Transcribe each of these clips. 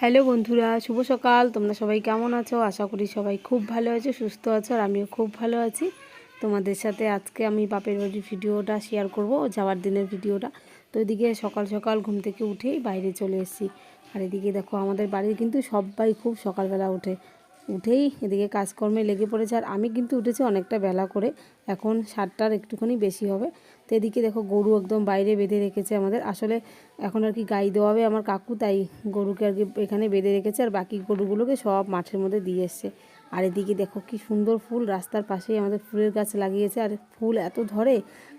Hello বন্ধুরা, শুভ সকাল। তোমরা সবাই কেমন আছো? আশা করি সবাই খুব ভালো আছো, সুস্থ আছো, আর আমিও খুব ভালো আছি। তোমাদের সাথে আজকে আমি বাপের বাড়ির ভিডিওটা শেয়ার করব যাওয়ার দিনের ভিডিওটা। তো এদিকে সকাল সকাল ঘুম থেকে উঠেই বাইরে চলে এসেছি। আর এদিকে দেখো, আমাদের বাড়ির কিন্তু সবাই খুব সকালবেলা ওঠে। উঠেই এদিকে কাজকর্মে লেগে পড়েছে। আর আমি কিন্তু উঠেছি অনেকটা বেলা করে। এখন সাতটার একটুখানি বেশি হবে। তো এদিকে দেখো গরু একদম বাইরে বেঁধে রেখেছে আমাদের। আসলে এখন আর কি গাই দেওয়াবে আমার কাকু, তাই গরুকে আর কি এখানে বেঁধে রেখেছে। আর বাকি গরুগুলোকে সব মাঠের মধ্যে দিয়ে এসছে। আর এদিকে দেখো কি সুন্দর ফুল রাস্তার পাশেই আমাদের ফুলের গাছ লাগিয়েছে। আর ফুল এত ধরে,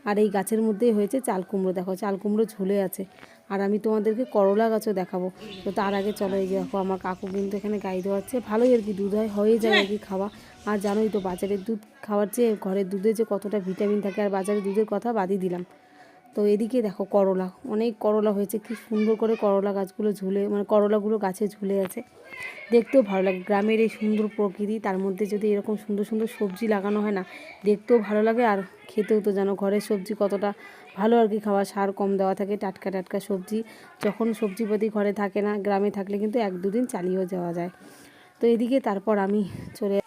আর এই গাছের মধ্যেই হয়েছে চাল কুমড়ো। দেখো চাল কুমড়ো ঝুলে আছে। আর আমি তোমাদেরকে করলা গাছও দেখাবো। তো তার আগে চলো এই দেখো, আমার কাকু কিন্তু এখানে গাই দেওয়াচ্ছে ভালোই আর কি দুধ হয়, হয়ে যায় আর কি খাওয়া। আর জানোই তো বাজারের দুধ খাওয়ার চেয়ে ঘরের দুধে যে কতটা ভিটামিন থাকে আর বাজারের দুধের কথা বাদই দিলাম। তো এদিকে দেখো করলা, অনেক করলা হয়েছে, কি সুন্দর করে করলা গাছগুলো ঝুলে মানে করলাগুলো গাছে ঝুলে আছে। দেখতেও ভালো লাগে, গ্রামের এই সুন্দর প্রকৃতি, তার মধ্যে যদি এরকম সুন্দর সুন্দর সবজি লাগানো হয় না, দেখতেও ভালো লাগে আর খেতেও তো জানো ঘরের সবজি কতটা ভালো আর কি খাওয়া, সার কম দেওয়া থাকে, টাটকা টাটকা সবজি, যখন সবজিপাতি ঘরে থাকে না, গ্রামে থাকলে কিন্তু এক দুদিন চালিয়েও যাওয়া যায়। তো এদিকে তারপর আমি চলে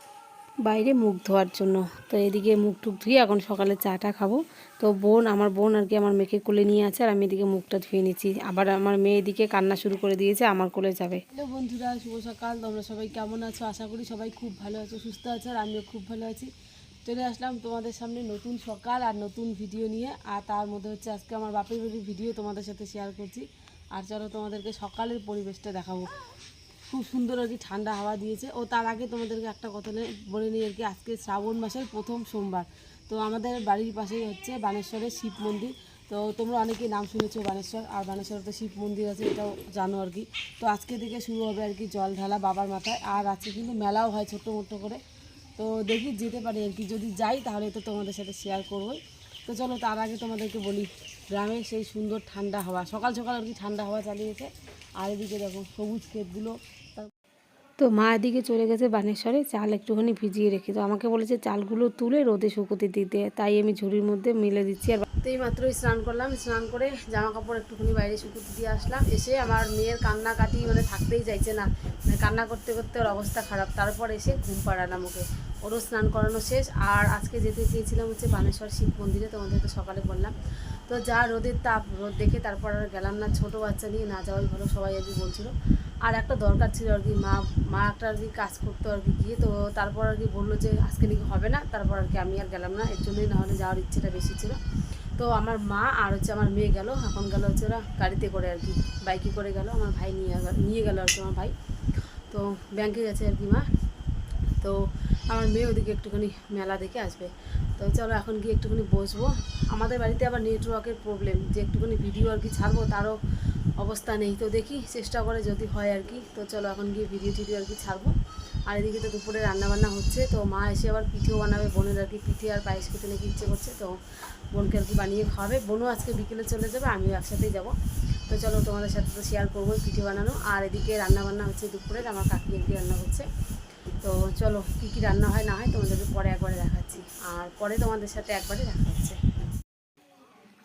বাইরে মুখ ধোয়ার জন্য। তো এদিকে মুখ টুক ধুয়ে এখন সকালে চাটা খাব। তো বোন, আমার বোন আর কি আমার মেয়েকে কোলে নিয়ে আছে আর আমি এদিকে মুখটা ধুয়ে নিচ্ছি। আবার আমার মেয়ে এদিকে কান্না শুরু করে দিয়েছে, আমার কোলে যাবে। হ্যালো বন্ধুরা, শুভ সকাল। তোমরা সবাই কেমন আছো? আশা করি সবাই খুব ভালো আছো, সুস্থ আছো আর আমিও খুব ভালো আছি। চলে আসলাম তোমাদের সামনে নতুন সকাল আর নতুন ভিডিও নিয়ে। আর তার মধ্যে হচ্ছে আজকে আমার বাপের বাড়ির ভিডিও তোমাদের সাথে শেয়ার করছি। আর চলো তোমাদেরকে সকালের পরিবেশটা দেখাবো। খুব সুন্দর আর কি ঠান্ডা হাওয়া দিয়েছে। ও তার আগে তোমাদেরকে একটা কথা বলে নিই আর কি, আজকে শ্রাবণ মাসের প্রথম সোমবার। তো আমাদের বাড়ির পাশেই হচ্ছে বানেশ্বরের শিব মন্দির। তো তোমরা অনেকেই নাম শুনেছো বানেশ্বর, আর বানেশ্বরে তো শিব মন্দির আছে এটাও জানো আর কি। তো আজকে থেকে শুরু হবে আর কি জল ঢালা বাবার মাথায়। আর আজকে কিন্তু মেলাও হয় ছোট্ট মোটো করে। তো দেখি যেতে পারি আর কি, যদি যাই তাহলে তো তোমাদের সাথে শেয়ার করবোই। তো চলো তার আগে তোমাদেরকে বলি, গ্রামে সেই সুন্দর ঠান্ডা হাওয়া, সকাল সকাল আর কি ঠান্ডা হাওয়া চালিয়েছে। আর এদিকে দেখো সবুজ ক্ষেতগুলো তো মা এদিকে চলে গেছে বানেশ্বরে, চাল একটুখানি ভিজিয়ে রেখে তো আমাকে বলেছে, চালগুলো তুলে রোদে শুকোতে দিতে। তাই আমি ঝুড়ির মধ্যে মেলে দিচ্ছি। আর তো এই মাত্রই স্নান করলাম। স্নান করে জামা কাপড় একটুখানি বাইরে শুকোতে দিয়ে আসলাম। এসে আমার মেয়ের কান্নাকাটি মানে থাকতেই চাইছে না। মানে কান্না করতে করতে ওর অবস্থা খারাপ। তারপর এসে ঘুম পাড়ালাম ওকে। ওরও স্নান করানো শেষ। আর আজকে যেতে চেয়েছিলাম হচ্ছে বানেশ্বর শিব মন্দিরে, তোমাদের তো সকালে বললাম। তো যা রোদের তাপ, রোদ দেখে তারপর আর গেলাম না। ছোটো বাচ্চা নিয়ে না যাওয়াই ভালো, সবাই আর কি বলছিল। আর একটা দরকার ছিল আর কি, মা মা একটা আর কি কাজ করতো আর কি, গিয়ে তো তারপর আর কি বলল যে আজকে নাকি হবে না, তারপর আর কি আমি আর গেলাম না, এর জন্যই না হলে যাওয়ার ইচ্ছেটা বেশি ছিল। তো আমার মা আর হচ্ছে আমার মেয়ে গেল, এখন গেল হচ্ছে ওরা গাড়িতে করে আর কি, বাইকে করে গেল, আমার ভাই নিয়ে গেল নিয়ে গেল আর কি আমার ভাই। তো ব্যাংকে গেছে আর কি মা। তো আমার মেয়ে ওদিকে একটুখানি মেলা দেখে আসবে। তো চলো এখন গিয়ে একটুখানি বসবো। আমাদের বাড়িতে আবার নেটওয়ার্কের প্রবলেম যে একটুখানি ভিডিও আর কি ছাড়বো, তারও অবস্থা নেই। তো দেখি, চেষ্টা করে যদি হয় আর কি। তো চলো এখন গিয়ে ভিডিও টিডিও আর কি ছাড়বো। আর এদিকে তো দুপুরে রান্নাবান্না হচ্ছে। তো মা এসে আবার পিঠেও বানাবে। বোনের আর কি পিঠে আর পায়েস খেতে নাকি ইচ্ছে করছে। তো বোনকে আর কি বানিয়ে খাওয়াবে। বোনও আজকে বিকেলে চলে যাবে। আমিও একসাথেই যাব। তো চলো তোমাদের সাথে তো শেয়ার করব পিঠে বানানো। আর এদিকে রান্নাবান্না হচ্ছে দুপুরের আমার কাকি আর কি রান্না করছে। তো চলো কী কী রান্না হয় না হয় তোমাদেরকে পরে একবারে দেখাচ্ছি। আর পরে তোমাদের সাথে একবারে দেখা হচ্ছে।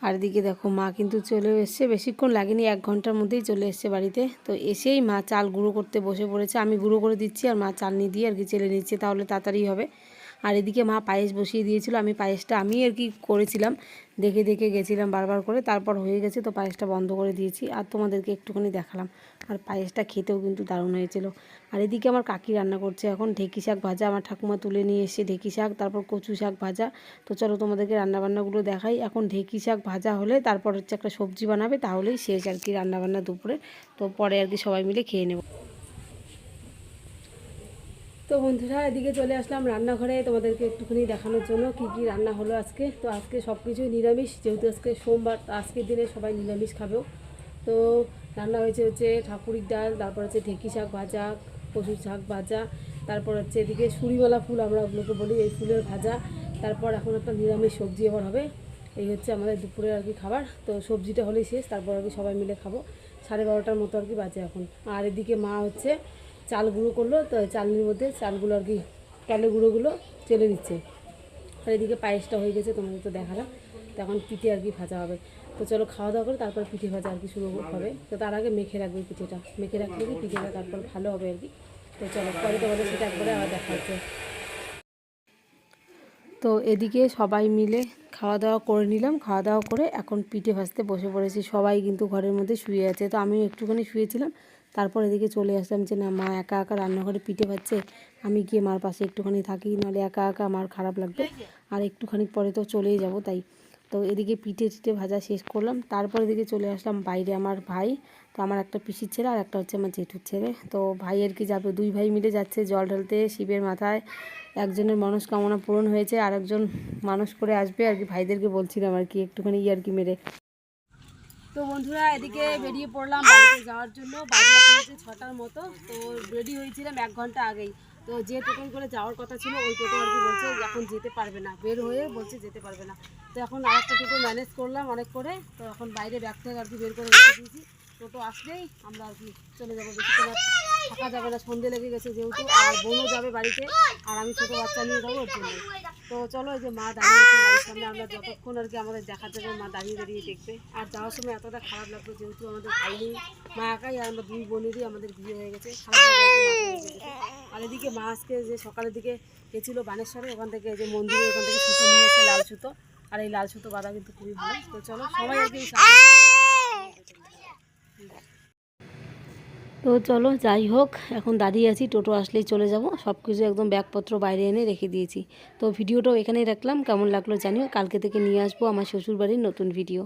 আর দিকে দেখো মা কিন্তু চলে এসছে। বেশিক্ষণ লাগেনি, এক ঘণ্টার মধ্যেই চলে এসছে বাড়িতে। তো এসেই মা চাল গুঁড়ো করতে বসে পড়েছে। আমি গুঁড়ো করে দিচ্ছি আর মা চালনি দিয়ে আর কি চেলে নিচ্ছে, তাহলে তাড়াতাড়ি হবে। আর এদিকে মা পায়েস বসিয়ে দিয়েছিল। আমি পায়েসটা আমি আর কি করেছিলাম। দেখে দেখে গেছিলাম বারবার করে। তারপর হয়ে গেছে তো পায়েসটা বন্ধ করে দিয়েছি। আর তোমাদেরকে একটুখানি দেখালাম। আর পায়েসটা খেতেও কিন্তু দারুণ হয়েছিল। আর এদিকে আমার কাকি রান্না করছে এখন। ঢেকি শাক ভাজা আমার ঠাকুমা তুলে নিয়ে এসে ঢেকি শাক, তারপর কচু শাক ভাজা। তো চলো তোমাদেরকে রান্নাবান্নাগুলো দেখাই। এখন ঢেকি শাক ভাজা হলে তারপর হচ্ছে একটা সবজি বানাবে, তাহলেই শেষ আর কি রান্নাবান্না দুপুরে। তো পরে আর কি সবাই মিলে খেয়ে নেব। তো বন্ধুরা, এদিকে চলে আসলাম রান্নাঘরে তোমাদেরকে একটুখানি দেখানোর জন্য কি কি রান্না হলো আজকে। তো আজকে সব কিছুই নিরামিষ, যেহেতু আজকে সোমবার আজকের দিনে সবাই নিরামিষ খাবেও তো রান্না হয়েছে হচ্ছে ঠাকুরির ডাল, তারপর হচ্ছে ঢেঁকি শাক ভাজা, কচুর শাক ভাজা, তারপর হচ্ছে এদিকে সুরিওয়ালা ফুল আমরা ওগুলোকে বলি, এই ফুলের ভাজা। তারপর এখন একটা নিরামিষ সবজি আবার হবে, এই হচ্ছে আমাদের দুপুরের আর কি খাবার। তো সবজিটা হলেই শেষ, তারপর আর কি সবাই মিলে খাব। সাড়ে বারোটার মতো আর কি বাজে এখন। আর এদিকে মা হচ্ছে চাল গুঁড়ো করল তো চালনির মধ্যে চালগুলো আর কি চালের গুঁড়োগুলো চেলে দিচ্ছে আর এদিকে পায়েসটা হয়ে গেছে তোমাদের তো দেখালাম। তো এখন পিঠে আর কি ভাজা হবে। তো চলো খাওয়া দাওয়া করে তারপর পিঠে ভাজা আর কি শুরু হবে। তো তার আগে মেখে রাখবে পিঠেটা। মেখে রাখলে কি পিঠেটা তারপর ভালো হবে আর কি। তো চলো পরে তোমাদের সেটা একবারে আবার দেখা হচ্ছে। তো এদিকে সবাই মিলে খাওয়া দাওয়া করে নিলাম। খাওয়া দাওয়া করে এখন পিঠে ভাজতে বসে পড়েছি। সবাই কিন্তু ঘরের মধ্যে শুয়ে আছে। তো আমিও একটুখানি শুয়েছিলাম। তারপর এদিকে চলে আসলাম যে, না, মা একা একা রান্নাঘরে পিঠে ভাজছে। আমি গিয়ে মার পাশে একটুখানি থাকি, নাহলে একা একা আমার খারাপ লাগবে। আর একটুখানি পরে তো চলেই যাব তাই। তো এদিকে পিঠে টিঠে ভাজা শেষ করলাম। তারপর এদিকে চলে আসলাম বাইরে আমার ভাই। তো আমার একটা পিসির ছেলে আর একটা হচ্ছে আমার জেঠুর ছেলে। তো ভাই আর কি যাবে? দুই ভাই মিলে যাচ্ছে জল ঢালতে শিবের মাথায়। একজনের মনস্কামনা পূরণ হয়েছে আর একজন মানুষ করে আসবে আর কি, ভাইদেরকে বলছিলাম আর কি, একটুখানি ইয়ার কি মেরে। তো বন্ধুরা, এদিকে বেরিয়ে পড়লাম বাড়িতে যাওয়ার জন্য। হচ্ছে ছটার মতো, তো রেডি হয়েছিলাম এক ঘণ্টা আগেই। তো যে টোটোয় করে যাওয়ার কথা ছিল, ওই টোটো আর কি বলছে, এখন যেতে পারবে না। বের হয়ে বলছে যেতে পারবে না। তো এখন আর একটা টোটো ম্যানেজ করলাম অনেক করে, তো এখন বাইরে ব্যাগ থেকে আর কি বের করে রেখে দিয়েছি। টোটো আসলেই আমরা আর কি চলে যাব। বেশি থাকা যাবে না সন্ধে লেগে গেছে যেহেতু আর বোনও যাবে বাড়িতে আর আমি ছোটো বাচ্চা নিয়ে যাব ওর জন্য। তো চলো এই যে মা দাঁড়িয়ে বাড়ির সামনে আমরা যতক্ষণ আর কি আমাদের দেখা যাবে মা দাঁড়িয়ে দাঁড়িয়ে দেখবে। আর যাওয়ার সময় এতটা খারাপ লাগতো যেহেতু আমাদের ভাই নেই মা একাই আর আমরা দুই বোনেরই আমাদের বিয়ে হয়ে গেছে। খারাপ আর এদিকে মা আজকে যে সকালের দিকে গেছিল বানেশ্বরে ওখান থেকে এই যে মন্দিরে ওখান থেকে সুতো নিয়ে এসে লাল সুতো। আর এই লাল সুতো বাঁধা কিন্তু খুবই ভালো। তো চলো সবাই আর কি এই সামনে- তো চলো যাই হোক, এখন দাঁড়িয়ে আছি, টোটো আসলেই চলে যাব। সব কিছু একদম ব্যাগপত্র বাইরে এনে রেখে দিয়েছি। তো ভিডিওটাও এখানেই রাখলাম, কেমন লাগল জানিও। কালকে থেকে নিয়ে আসব আমার শ্বশুরবাড়ির নতুন ভিডিও